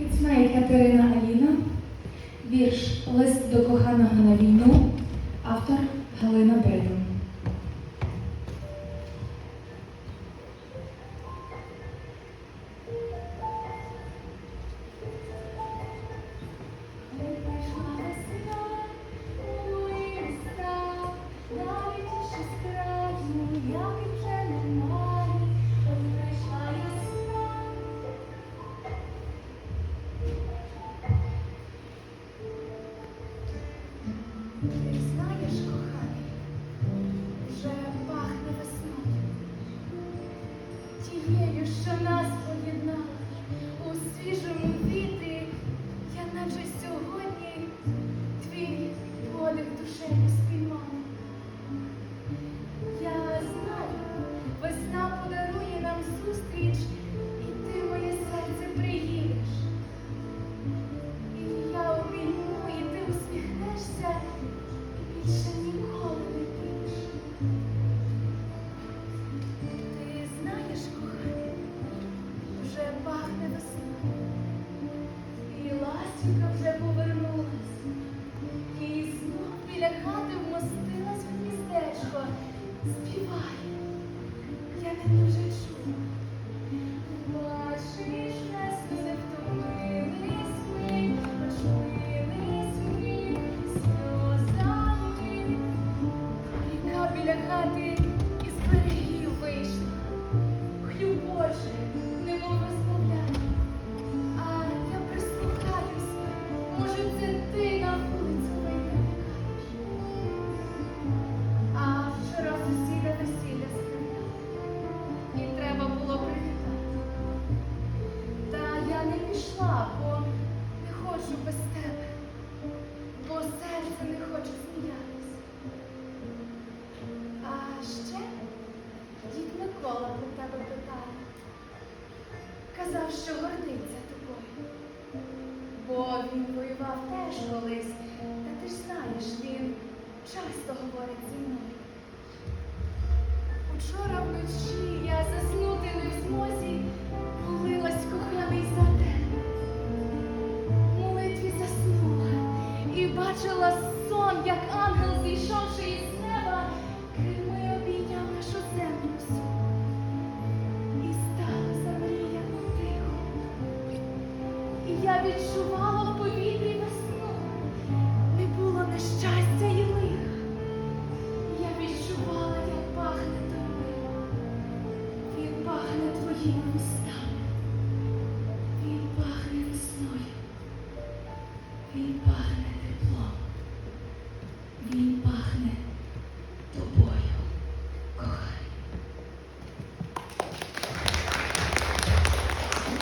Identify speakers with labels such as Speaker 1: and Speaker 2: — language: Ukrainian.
Speaker 1: Кицьмей Катерина Аліна. Вірш Лист до коханого на війну. Автор Галина Бридун.
Speaker 2: Ти знаєш, коханий, вже пахне весною, тією, що нас вже пахне весна, і ластівка вже повернулась, і знов біля хати вмостилась в гніздечко, співає, я не дуже чую. Бачиш, весну не втомились ми, почулись ми сльозами. Ріка біля хати із берегів Питає. Казав, що гордиться тобою. Бо він воював теж колись, та ти ж знаєш, він часто говорить зі мною. Учора вночі я заснути не в змозі, молилась коханий за. В молитві заснула і бачила сон, як ангел, зійшовши із я відчувала у повітрі весну, не було нещастя і лиха. Я відчувала, як пахне тобою, він пахне твоїми містами, він пахне весною, він пахне.